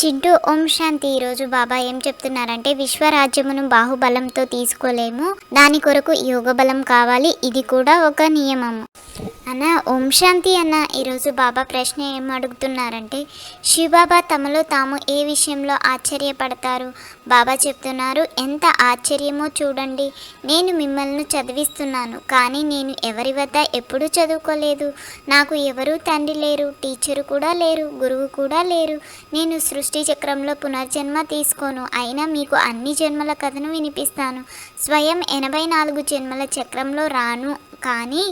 చింటూ ఓం శాంతి. ఈరోజు బాబా ఏం చెప్తున్నారంటే విశ్వరాజ్యమును బాహుబలంతో తీసుకోలేము. దాని కొరకు యోగ బలం కావాలి. ఇది కూడా ఒక నియమము. అన్న ఓం శాంతి అన్న. ఈరోజు బాబా ప్రశ్న ఏం అడుగుతున్నారంటే శివబాబా తమలో తాము ఏ విషయంలో ఆశ్చర్యపడతారు? బాబా చెప్తున్నారు ఎంత ఆశ్చర్యమో చూడండి. నేను మిమ్మల్ని చదివిస్తున్నాను కానీ నేను ఎవరి వద్ద ఎప్పుడూ చదువుకోలేదు. నాకు ఎవరూ తండ్రి లేరు టీచరు కూడా లేరు గురువు కూడా లేరు. నేను సృష్టి చక్రంలో పునర్జన్మ తీసుకోను. అయినా మీకు అన్ని జన్మల కథను వినిపిస్తాను. స్వయం ఎనభై నాలుగు జన్మల చక్రంలో రాను కానీ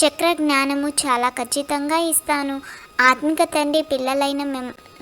చక్ర జ్ఞానము చాలా ఖచ్చితంగా ఇస్తాను. ఆత్మిక తండ్రి పిల్లలైన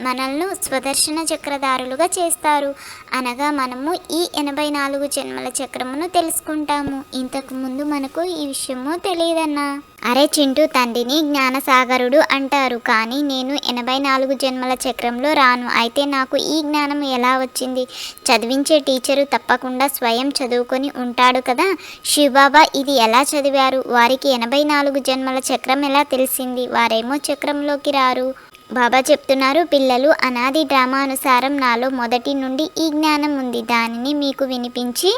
మనల్ని స్వదర్శన చక్రధారులుగా చేస్తారు. అనగా మనము ఈ ఎనభై నాలుగు జన్మల చక్రమును తెలుసుకుంటాము. ఇంతకు ముందు మనకు ఈ విషయము తెలియదన్నా. అరే చింటూ తండ్రిని జ్ఞానసాగరుడు అంటారు కానీ నేను ఎనభై నాలుగు జన్మల చక్రంలో రాను. అయితే నాకు ఈ జ్ఞానం ఎలా వచ్చింది? చదివించే టీచరు తప్పకుండా స్వయం చదువుకొని ఉంటాడు కదా. శివబాబా ఇది ఎలా చదివారు? వారికి ఎనభై నాలుగు జన్మల చక్రం ఎలా తెలిసింది? వారేమో చక్రంలోకి రారు. బాబా చెప్తున్నారు పిల్లలు అనాది డ్రామా అనుసారం నాలో మొదటి నుండి ఈ జ్ఞానం ఉంది. దానిని మీకు వినిపించి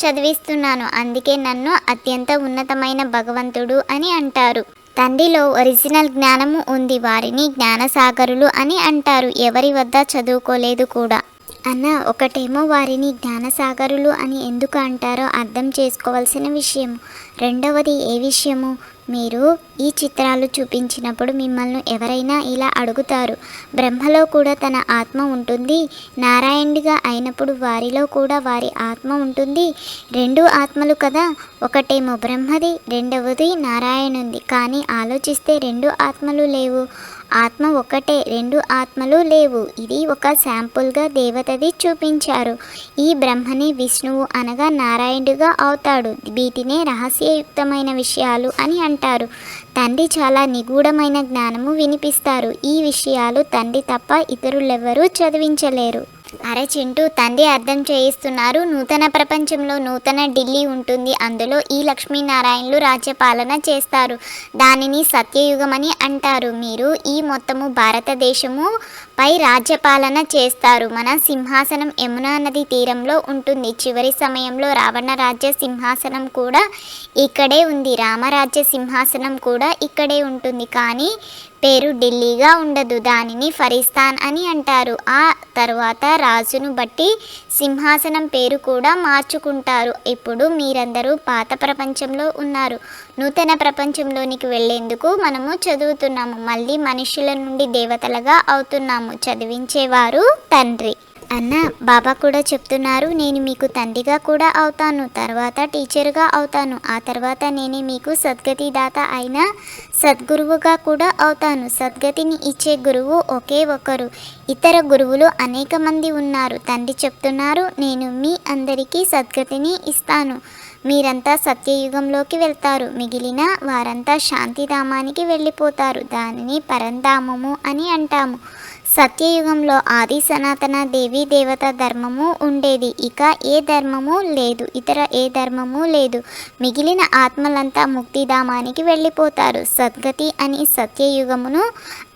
చదివిస్తున్నాను. అందుకే నన్ను అత్యంత ఉన్నతమైన భగవంతుడు అని అంటారు. తండ్రిలో ఒరిజినల్ జ్ఞానము ఉంది. వారిని జ్ఞానసాగరులు అని అంటారు. ఎవరి వద్ద చదువుకోలేదు కూడా. అన్న ఒకటేమో వారిని జ్ఞానసాగరులు అని ఎందుకు అంటారో అర్థం చేసుకోవాల్సిన విషయం రెండవది ఏ విషయము? మీరు ఈ చిత్రాలు చూపించినప్పుడు మిమ్మల్ని ఎవరైనా ఇలా అడుగుతారు. బ్రహ్మలో కూడా తన ఆత్మ ఉంటుంది. నారాయణుడిగా అయినప్పుడు వారిలో కూడా వారి ఆత్మ ఉంటుంది. రెండు ఆత్మలు కదా? ఒకటేమో బ్రహ్మది రెండవది నారాయణుంది. కానీ ఆలోచిస్తే రెండు ఆత్మలు లేవు. ఆత్మ ఒకటే రెండు ఆత్మలు లేవు. ఇది ఒక శాంపుల్గా దేవతది చూపించారు. ఈ బ్రహ్మని విష్ణువు అనగా నారాయణుడుగా అవుతాడు. వీటినే రహస్యయుక్తమైన విషయాలు అని అంటారు. తండ్రి చాలా నిగూఢమైన జ్ఞానము వినిపిస్తారు. ఈ విషయాలు తండ్రి తప్ప ఇతరులెవరూ చదివించలేరు. అరే చింటూ తండ్రి అర్థం చేయిస్తున్నారు. నూతన ప్రపంచంలో నూతన ఢిల్లీ ఉంటుంది. అందులో ఈ లక్ష్మీనారాయణలు రాజ్యపాలన చేస్తారు. దానిని సత్యయుగమని అంటారు. మీరు ఈ మొత్తము భారతదేశము పై రాజ్యపాలన చేస్తారు. మన సింహాసనం యమునా నది తీరంలో ఉంటుంది. చివరి సమయంలో రావణ రాజ్య సింహాసనం కూడా ఇక్కడే ఉంది. రామరాజ్య సింహాసనం కూడా ఇక్కడే ఉంటుంది. కానీ పేరు ఢిల్లీగా ఉండదు. దానిని ఫరిస్తాన్ అని అంటారు. ఆ తర్వాత రాజును బట్టి సింహాసనం పేరు కూడా మార్చుకుంటారు. ఇప్పుడు మీరందరూ పాత ప్రపంచంలో ఉన్నారు. నూతన ప్రపంచంలోనికి వెళ్ళేందుకు మనము చదువుతున్నాము. మళ్ళీ మనుషుల నుండి దేవతలుగా అవుతున్నాము. చదివించేవారు తండ్రి. అన్న బాబా కూడా చెప్తున్నారు నేను మీకు తండ్రిగా కూడా అవుతాను తర్వాత టీచర్గా అవుతాను ఆ తర్వాత నేనే మీకు సద్గతి దాత అయిన సద్గురువుగా కూడా అవుతాను. సద్గతిని ఇచ్చే గురువు ఒకే ఒకరు. ఇతర గురువులు అనేక మంది ఉన్నారు. తండ్రి చెప్తున్నారు నేను మీ అందరికీ సద్గతిని ఇస్తాను. మీరంతా సత్యయుగంలోకి వెళ్తారు. మిగిలిన వారంతా శాంతిధామానికి వెళ్ళిపోతారు. దానిని పరంధామము అని అంటాము. సత్యయుగంలో ఆది సనాతన దేవీ దేవత ధర్మము ఉండేది. ఇక ఏ ధర్మము లేదు. ఇతర ఏ ధర్మము లేదు. మిగిలిన ఆత్మలంతా ముక్తిధామానికి వెళ్ళిపోతారు. సద్గతి అని సత్యయుగమును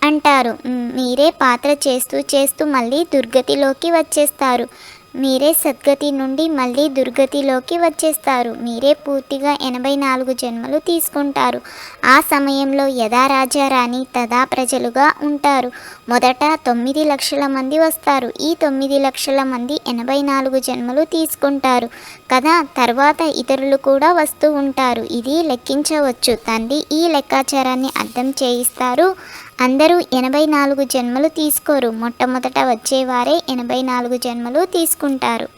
అంటారు. మీరే పాత్ర చేస్తూ చేస్తూ మళ్ళీ దుర్గతిలోకి వచ్చేస్తారు. మీరే సద్గతి నుండి మళ్ళీ దుర్గతిలోకి వచ్చేస్తారు. మీరే పూర్తిగా ఎనభై నాలుగు జన్మలు తీసుకుంటారు. ఆ సమయంలో యథా రాణి తదా ప్రజలుగా ఉంటారు. మొదట తొమ్మిది లక్షల మంది వస్తారు. ఈ తొమ్మిది లక్షల మంది ఎనభై నాలుగు జన్మలు తీసుకుంటారు. కదా? తర్వాత ఇతరులు కూడా వస్తూ ఉంటారు. ఇది లెక్కించవచ్చు. తండ్రి ఈ లెక్కాచారాన్ని అర్థం చేయిస్తారు. అందరూ ఎనభై నాలుగు జన్మలు తీసుకోరు. మొట్టమొదట వచ్చేవారే ఎనభై నాలుగు జన్మలు తీసుకుంటారు.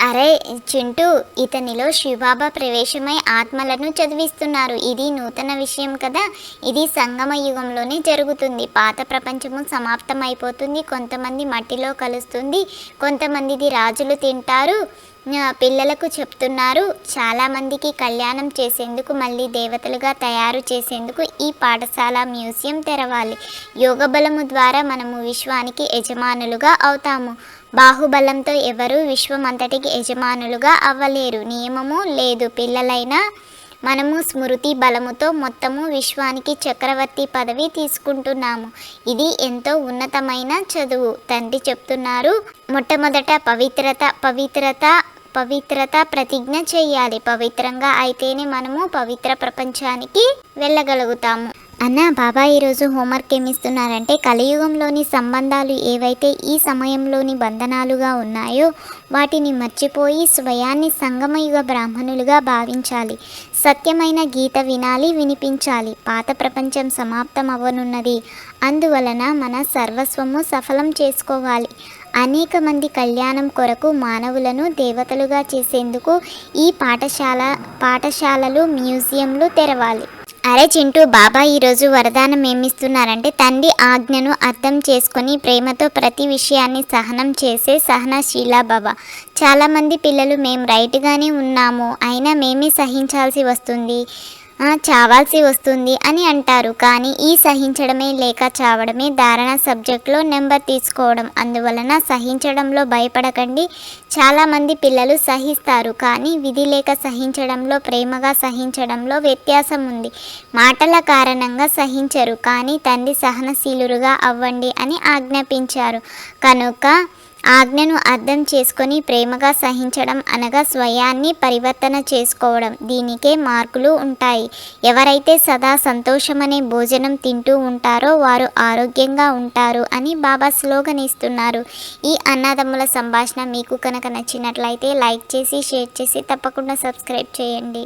అరే చింటూ ఇతనిలో శివబాబా ప్రవేశమై ఆత్మలను చదివిస్తున్నారు. ఇది నూతన విషయం కదా? ఇది సంగమ యుగంలోనే జరుగుతుంది. పాత ప్రపంచము సమాప్తమైపోతుంది. కొంతమంది మట్టిలో కలుస్తుంది. కొంతమందిది రాజులు తింటారు. పిల్లలకు చెప్తున్నారు చాలామందికి కళ్యాణం చేసేందుకు మళ్ళీ దేవతలుగా తయారు చేసేందుకు ఈ పాఠశాల మ్యూజియం తెరవాలి. యోగ బలము ద్వారా మనము విశ్వానికి యజమానులుగా అవుతాము. బాహుబలంతో ఎవరు విశ్వమంతటికి యజమానులుగా అవ్వలేరు. నియమము లేదు. పిల్లలైనా మనము స్మృతి బలముతో మొత్తము విశ్వానికి చక్రవర్తి పదవి తీసుకుంటున్నాము. ఇది ఎంతో ఉన్నతమైన చదువు. తండ్రి చెప్తున్నారు మొట్టమొదట పవిత్రత పవిత్రత పవిత్రత ప్రతిజ్ఞ చేయాలి. పవిత్రంగా అయితేనే మనము పవిత్ర ప్రపంచానికి వెళ్ళగలుగుతాము. అన్న బాబా ఈరోజు హోంవర్క్ ఏమిస్తున్నారంటే కలియుగంలోని సంబంధాలు ఏవైతే ఈ సమయంలోని బంధనాలుగా ఉన్నాయో వాటిని మర్చిపోయి స్వయాన్ని సంగమయుగ బ్రాహ్మణులుగా భావించాలి. సత్యమైన గీత వినాలి వినిపించాలి. పాత ప్రపంచం సమాప్తం అవ్వనున్నది అందువలన మన సర్వస్వము సఫలం చేసుకోవాలి. అనేక మంది కళ్యాణం కొరకు మానవులను దేవతలుగా చేసేందుకు ఈ పాఠశాల పాఠశాలలు మ్యూజియంలు తెరవాలి. అరే చింటూ బాబా ఈరోజు వరదానం ఏమిస్తున్నారంటే తండ్రి ఆజ్ఞను అర్థం చేసుకొని ప్రేమతో ప్రతి విషయాన్ని సహనం చేసే సహనశీల బాబా. చాలామంది పిల్లలు మేము రైట్గానే ఉన్నాము అయినా మేమే సహించాల్సి వస్తుంది. చావాల్సి వస్తుంది అని అంటారు. కానీ ఈ సహించడమే లేక చావడమే ధారణ సబ్జెక్ట్లో నెంబర్ తీసుకోవడం. అందువలన సహించడంలో భయపడకండి. చాలామంది పిల్లలు సహిస్తారు. కానీ విధి లేక సహించడంలో ప్రేమగా సహించడంలో వ్యత్యాసం ఉంది. మాటల కారణంగా సహించరు. కానీ తండ్రి సహనశీలురుగా అవ్వండి అని ఆజ్ఞాపించారు. కనుక ఆజ్ఞను అర్థం చేసుకొని ప్రేమగా సహించడం అనగా స్వయాన్ని పరివర్తన చేసుకోవడం. దీనికే మార్కులు ఉంటాయి. ఎవరైతే సదా సంతోషమనే భోజనం తింటూ ఉంటారో వారు ఆరోగ్యంగా ఉంటారు అని బాబా స్లోగన్ ఇస్తున్నారు ఈ అన్నదమ్ముల సంభాషణ మీకు కనుక నచ్చినట్లయితే లైక్ చేసి షేర్ చేసి తప్పకుండా సబ్స్క్రైబ్ చేయండి.